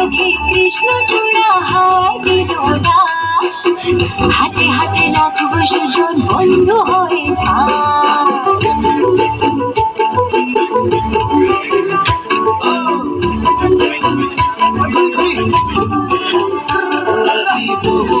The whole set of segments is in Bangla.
চোখে কৃষ্ণ চূড়া হায় দিল হাতে হাতে রাখব সুজন বন্ধু হয়ে থাক বহু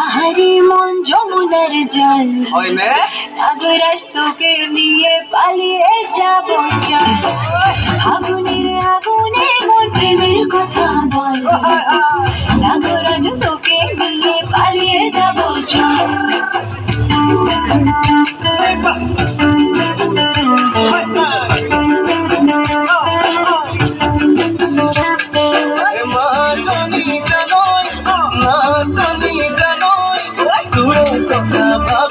আহারে মন যমুনার জল। আগরাজ তোকে নিয়ে পালিয়ে যাব আগুনের আগুনে মন প্রেমের কথা বল।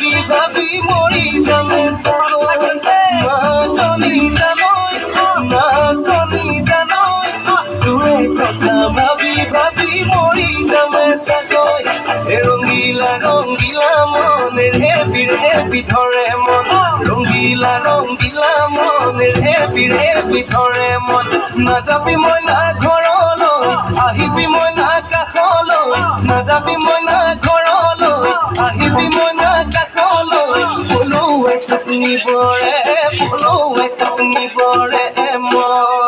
ভাবি ভাবি মরি যাবে মা জানি না জানি দূরে কথা ভাবি ভাবি যাবে সরোই রঙ্গিলা রঙ্গিলা মনের হেপির হেপি ধরে মন মনের হেপিৰ হেপি মন। নাযাবি মই না ঘৰলৈ আহিবি মই না কাষলৈ নাযাবি মই একাপ নিবৰে ফুলো একাপ নিবৰে মন।